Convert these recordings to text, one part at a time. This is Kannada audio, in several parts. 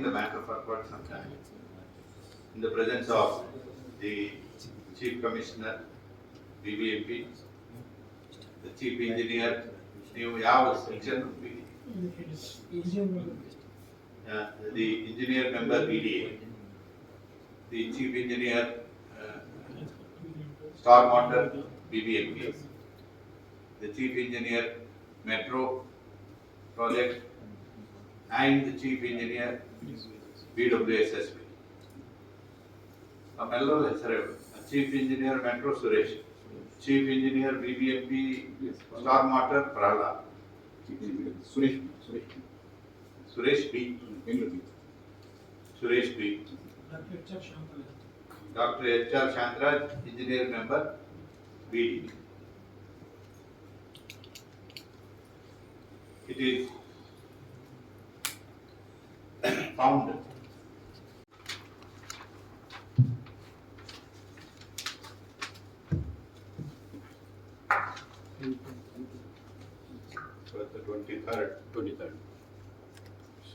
taking the matter for quite some time. In the presence of the Chief Commissioner, BBMP, the Chief Engineer, ನೀವು ಯಾವ section uh, the engineer member BDA, the chief engineer, uh, stormwater BBMP, the chief engineer metro project, and the chief engineer BWSSB. ನಮ್ಮೆಲ್ಲರೂ ಹೆಸರು chief engineer metro Suresh chief engineer BBMP storm water Prahlad Suresh Suresh Suresh B Bengaluru Suresh B Dr. H.R. Shantraj, engineer member, BD. It is found for the twenty-third. Twenty-third.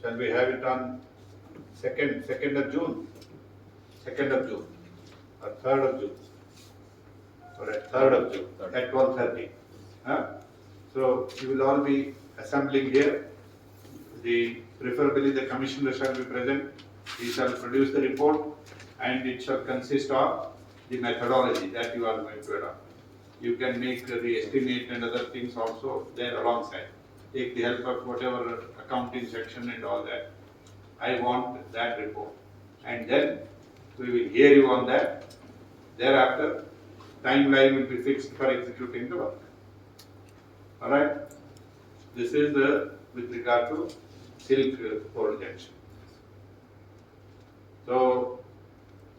Shall we have it on second, second of June? Second of June, or third of June? Or at third of June, at twelve thirty. Huh? So you will all be assembling here. The, preferably the commissioner shall be present. He shall produce the report and it shall consist of the methodology that you are going to adopt. You can make the estimate and other things also there alongside. Take the help of whatever accounting section and all that. I want that report. And then we will hear you on that. Thereafter, timeline will be fixed for executing the work. All right? This is the, with regard to silk uh, pole junction. So,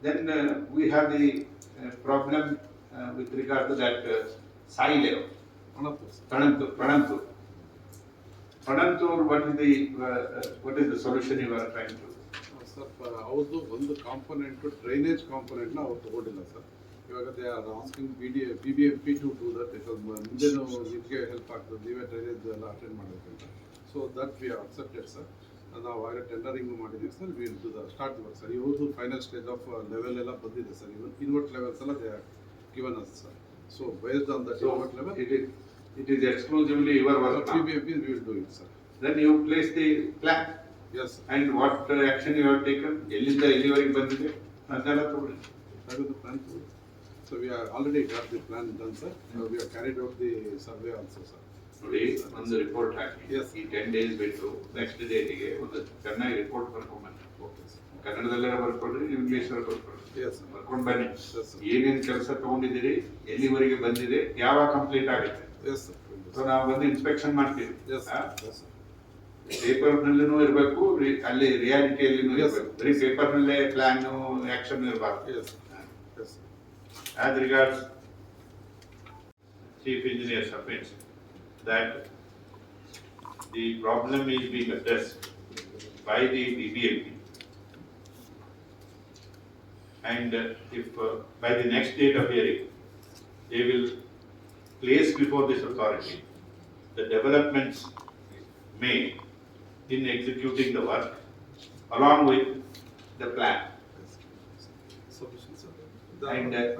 then uh, we have the uh, problem uh, with regard to that uh, soil level. Pranantur, Pranantur. Pranantur, what is the, uh, uh, what is the solution you are trying to? Sir ಅವ್ರದ್ದು ಒಂದು ಕಾಂಪೊನೆಂಟ್ ಡ್ರೈನೇಜ್ ಕಾಂಪೊನೆಂಟ್ ನ ಅವ್ರು ತಗೊಂಡಿಲ್ಲ ಸರ್ ಇವಾಗ they are asking B D B B M P to do that because ಮುಂದೆನೂ ಇದಕ್ಕೆ ಹೆಲ್ಪ್ ಆಗ್ತದೆ. ನೀವೇ ಡ್ರೈನೇಜ್ ಎಲ್ಲ ಅಟೆಂಡ್ ಮಾಡಬೇಕಂತ so that we are accepted sir ನಾವು ಆಗ ಟೆಂಡರಿಂಗ್ ಮಾಡಿದ್ದೀವಿ sir we to the start work sir ಇವತ್ತು ಫೈನಲ್ ಸ್ಟೇಜ್ ಆಫ್ ಲೆವೆಲ್ ಎಲ್ಲ ಬಂದಿದೆ ಸರ್ ಇವನ್ ಇನ್ವರ್ಟ್ ಲೆವೆಲ್ಸ್ ಎಲ್ಲ they given us sir so based on that invert level it is it is exclusively your work B. B M P will do it sir then you place the clocks and what action you have taken ಎಲ್ಲಿಂದ ಎಲ್ಲಿವರೆಗೆ ಬಂದಿದೆ, ಅದನ್ನೆಲ್ಲ ತಗೊಳ್ಳಿ. ಅದು plan. So we are already got the plan done, sir. Uh, We have carried out the survey also, sir. ನೋಡಿ, ಒಂದು ರಿಪೋರ್ಟ್ ಹಾಕಿ. Yes. ಈ ಟೆನ್ ಡೇಸ್ ಬಿಟ್ಟು ನೆಕ್ಸ್ಟ್ ಡೇಟಿಗೆ ಒಂದು ಚೆನ್ನಾಗಿ ರಿಪೋರ್ಟ್ ಬರ್ಕೊಂಬನ್ನಿ. Okay, sir. ಕನ್ನಡದಲ್ಲೇ ಬರ್ಕೊಳ್ರಿ ಇಂಗ್ಲಿಷ್ ಬರ್ಕೊಡ್ರಿ. Yes, sir. ಬರ್ಕೊಂಡ್ ಬನ್ನಿ. Yes, sir. ಏನೇನ್ ಕೆಲಸ ತಗೊಂಡಿದ್ದೀರಿ, ಎಲ್ಲಿವರೆಗೆ ಬಂದಿದೆ, ಯಾವಾಗ ಕಂಪ್ಲೀಟ್ ಆಗುತ್ತೆ. Yes, sir. ಸೊ ನಾವು ಬಂದು ಇನ್ಸ್ಪೆಕ್ಷನ್ ಮಾಡ್ತೀವಿ. Yes, sir. Yes, sir. Paper ನಲ್ಲಿನೂ ಇರಬೇಕು ಅಲ್ಲಿ ರಿಯಾಲಿಟಿಯಲ್ಲಿನೂ Yes, ಇರಬೇಕು sir. ಬರೀ ಪೇಪರ್ ನಲ್ಲೇ ಪ್ಲಾನ್ ಆಕ್ಷನ್ ಇರಬಾರ್ದು Yes, sir. As regards Chief Engineer submits that the problem is being addressed by the DBMP and uh, if uh, by the next date of hearing they will place before this authority the developments made in executing the work along with the plan. Uh,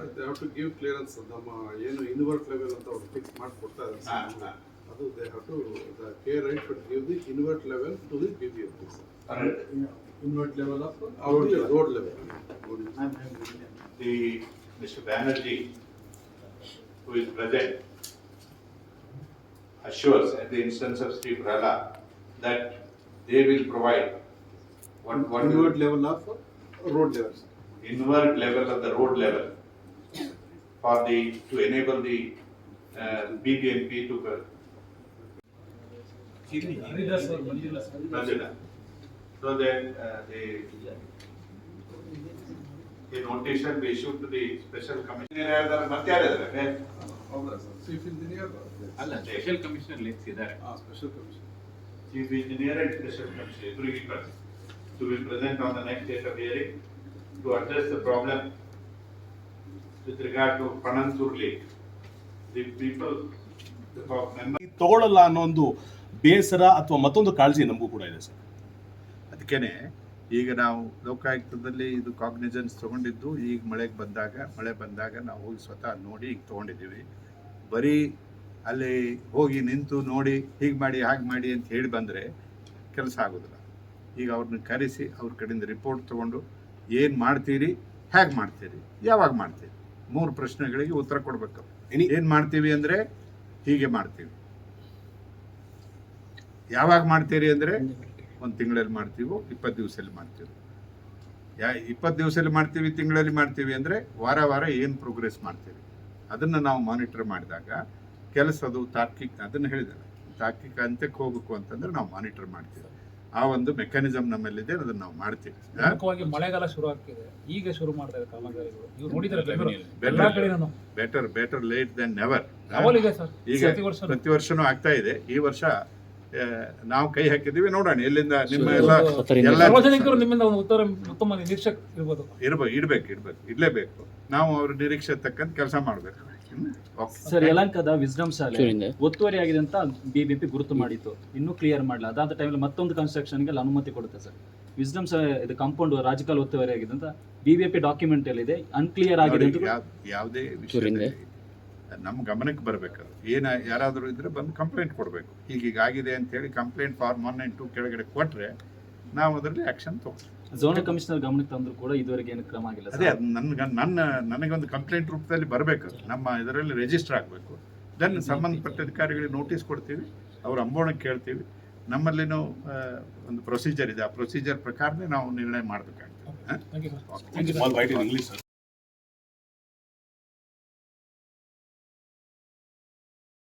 They have to give clearance, ನಮ್ಮ ಏನು ಇನ್ವರ್ಟ್ ಲೆವೆಲ್ ಅಂತ ಅವ್ರು ಫಿಕ್ಸ್ ಮಾಡಿ ಕೊಡ್ತಾ ಇದ್ದಾರೆ ಹಾ, sir. ಹಾ. ಅದು they have to the K right should give the invert level to the B B M P sir Alright. Invert level road level the Mr. Banerjee, who is present, assures at the instance of Sri Prala that they will provide what, what level level of road level sir inward level of the road level for the, to enable the uh, BBMP to go. Haridas ಅವ್ರು ಬಂದಿಲ್ಲ ಸರ್. ಬಂದಿಲ್ಲ. So then, uh, the, the notice shall be issued to the special commissioner, ಯಾರ್ದಾರ ಮತ್ತೆ ಯಾರಿದ್ದಾರೆ? ಹೌದಾ ಸರ್ ಚೀಫ್ ಇಂಜಿನಿಯರ್ ಅಲ್ಲ ಸ್ಪೆಷಲ್ ಕಮಿಷನರ್ ಲಿಸ್ಟ್ ಇದ್ದಾರೆ ಹಾಂ special commission Chief engineer and special commissioner, ಇಬ್ಬರಿಗೆ ಕಳಿಸಿ. To be present on the next date of hearing To address the problem with regard to Panantur Lake. The people, the members. ತಗೊಳ್ಳಲ್ಲ ಅನ್ನೋ ಒಂದು ಬೇಸರ ಅಥವಾ ಮತ್ತೊಂದು ಕಾಳಜಿ ನಮಗೂ ಕೂಡ ಇದೆ ಸರ್ ಅದಕ್ಕೇನೆ ಈಗ ನಾವು ಲೋಕಾಯುಕ್ತದಲ್ಲಿ ಇದು ಕಾಗ್ನಿಜೆನ್ಸ್ ತೊಗೊಂಡಿದ್ದು ಈಗ ಮಳೆಗೆ ಬಂದಾಗ ಮಳೆ ಬಂದಾಗ ನಾವು ಹೋಗಿ ಸ್ವತಃ ನೋಡಿ ಈಗ ತೊಗೊಂಡಿದ್ದೀವಿ ಬರೀ ಅಲ್ಲಿ ಹೋಗಿ ನಿಂತು ನೋಡಿ ಹೀಗೆ ಮಾಡಿ ಹಾಗೆ ಮಾಡಿ ಅಂತ ಹೇಳಿ ಬಂದರೆ ಕೆಲಸ ಆಗೋದಿಲ್ಲ ಈಗ ಅವ್ರನ್ನ ಕರೆಸಿ ಅವ್ರ ಕಡೆಯಿಂದ ರಿಪೋರ್ಟ್ ತೊಗೊಂಡು ಏನು ಮಾಡ್ತೀರಿ ಹೇಗೆ ಮಾಡ್ತೀರಿ ಯಾವಾಗ ಮಾಡ್ತೀರಿ? ಮೂರು ಪ್ರಶ್ನೆಗಳಿಗೆ ಉತ್ತರ ಕೊಡಬೇಕು. ಏನು ಮಾಡ್ತೀವಿ ಅಂದರೆ ಹೀಗೆ ಮಾಡ್ತೀವಿ. ಯಾವಾಗ ಮಾಡ್ತೀರಿ ಅಂದರೆ ಒಂದು ತಿಂಗಳಲ್ಲಿ ಮಾಡ್ತೀವೋ ಇಪ್ಪತ್ತು ದಿವಸದಲ್ಲಿ ಮಾಡ್ತೀವಿ. ಯಾ ಇಪ್ಪತ್ತು ದಿವಸದಲ್ಲಿ ಮಾಡ್ತೀವಿ ತಿಂಗಳಲ್ಲಿ ಮಾಡ್ತೀವಿ ಅಂದರೆ ವಾರ ವಾರ ಏನು ಪ್ರೋಗ್ರೆಸ್ ಮಾಡ್ತೀವಿ ಅದನ್ನು ನಾವು ಮಾನಿಟರ್ ಮಾಡಿದಾಗ ಕೆಲಸ ಅದು ತಾರ್ಕಿಕ ಅದನ್ನು ಹೇಳಿದಾರೆ. ತಾರ್ಕಿಕ ಅಂತ್ಯಕ್ಕೆ ಹೋಗಬೇಕು ಅಂತಂದ್ರೆ ನಾವು ಮಾನಿಟರ್ ಮಾಡ್ತೀವಿ. ಆ ಒಂದು ಮೆಕ್ಯಾನಿಸಮ್ ನಮ್ಮಲ್ಲಿದೆ ಅದನ್ನ ನಾವು ಮಾಡ್ತೀವಿ. ಪ್ರಮುಖವಾಗಿ ಮಳೆಗಾಲ ಶುರು ಆಗ್ತಿದೆ ಈಗ ಶುರು ಮಾಡ್ತಾ ಇದೆ ಕಾಮಗಾರಿಗಳು. ನೀವು ನೋಡಿದ್ರೆ better better late then never ಈಗ ಪ್ರತಿ ವರ್ಷ ಪ್ರತಿ ವರ್ಷನೂ ಆಗ್ತಾ ಇದೆ. ಈ ವರ್ಷ ನಾವು ಕೈ ಹಾಕಿದ್ದೀವಿ ನೋಡೋಣ. ಎಲ್ಲಿಂದ ನಿಮ್ಮ ಎಲ್ಲ ಎಲ್ಲ ಸಾರ್ವಜನಿಕರು ನಿಮ್ಮಿಂದ ಒಂದು ಉತ್ತರ ಉತ್ತಮ ನಿರೀಕ್ಷೆ ಇರ್ಬೋದು. ಇರ್ಬೇಕು ಇಡ್ಬೇಕು ಇಡ್ಬೇಕು. ಇಡ್ಲೇಬೇಕು. ನಾವು ಅವ್ರ ನಿರೀಕ್ಷೆ ತಕ್ಕಂತ ಕೆಲಸ ಮಾಡ್ಬೇಕು. ಸರ್ ಯಲಂಕದ ವಿಸ್ಡಮ್ ಶಾಲೆ ಒತ್ತುವರಿ ಆಗಿದೆ ಅಂತ ಬಿಬಿಎಂಪಿ ಗುರುತು ಮಾಡಿತ್ತು. ಇನ್ನೂ ಕ್ಲಿಯರ್ ಮಾಡಲ್ಲ ಅದಾದ ಟೈಮಲ್ಲಿ ಮತ್ತೊಂದು ಕನ್ಸ್ಟ್ರಕ್ಷನ್ಗೆ ಅನುಮತಿ ಕೊಡುತ್ತೆ ಸರ್ ವಿಸ್ಡಮ್ ಇದು ಕಾಂಪೌಂಡ್ ರಾಜಕಾಲ ಒತ್ತುವರಿ ಆಗಿದೆ ಅಂತ ಬಿಬಿಎಂಪಿ ಡಾಕ್ಯುಮೆಂಟ್ ಇದೆ. ಅನ್ಕ್ಲಿಯರ್ ಆಗಿದೆ ಅಂತ ಯಾವ್- ಯಾವುದೇ ವಿಷಯ ನಮ್ಮ ಗಮನಕ್ಕೆ ಬರಬೇಕು. ಏನ ಯಾರಾದರೂ ಇದ್ರೆ ಬಂದು ಕಂಪ್ಲೇಂಟ್ ಕೊಡಬೇಕು. ಹೀಗೀಗಾಗಿದೆ ಅಂತ ಹೇಳಿ complaint form one and two ಕೆಳಗಡೆ ಕೊಟ್ಟರೆ ನಾವು ಅದರಲ್ಲಿ ಆಕ್ಷನ್ ತಗೊಳ್ತೀವಿ ಝೋನಲ್ ಕಮಿಷನರ್ ಗಮನಕ್ಕೆ ತಂದ್ರು ಕೂಡ ಇದುವರೆಗೆ ಏನು ಕ್ರಮ ಆಗಿಲ್ಲ ಅದೇ ಸರ್. ಅದು ನನ್ಗೆ ನನ್ನ ನನಗೊಂದು ಕಂಪ್ಲೇಂಟ್ ರೂಪದಲ್ಲಿ ಬರಬೇಕು. ನಮ್ಮ ಇದರಲ್ಲಿ ರಿಜಿಸ್ಟರ್ ಆಗಬೇಕು. ದೆನ್ ಸಂಬಂಧಪಟ್ಟ ಅಧಿಕಾರಿಗಳಿಗೆ ನೋಟಿಸ್ ಕೊಡ್ತೀವಿ. ಅವ್ರ ಅಂಬೋಣಕ್ಕೆ ಕೇಳ್ತೀವಿ. ನಮ್ಮಲ್ಲಿನೂ ಒಂದು ಪ್ರೊಸೀಜರ್ ಇದೆ. ಆ ಪ್ರೊಸೀಜರ್ ಪ್ರಕಾರನೇ ನಾವು ನಿರ್ಣಯ ಮಾಡಬೇಕಾಗ್ತದೆ.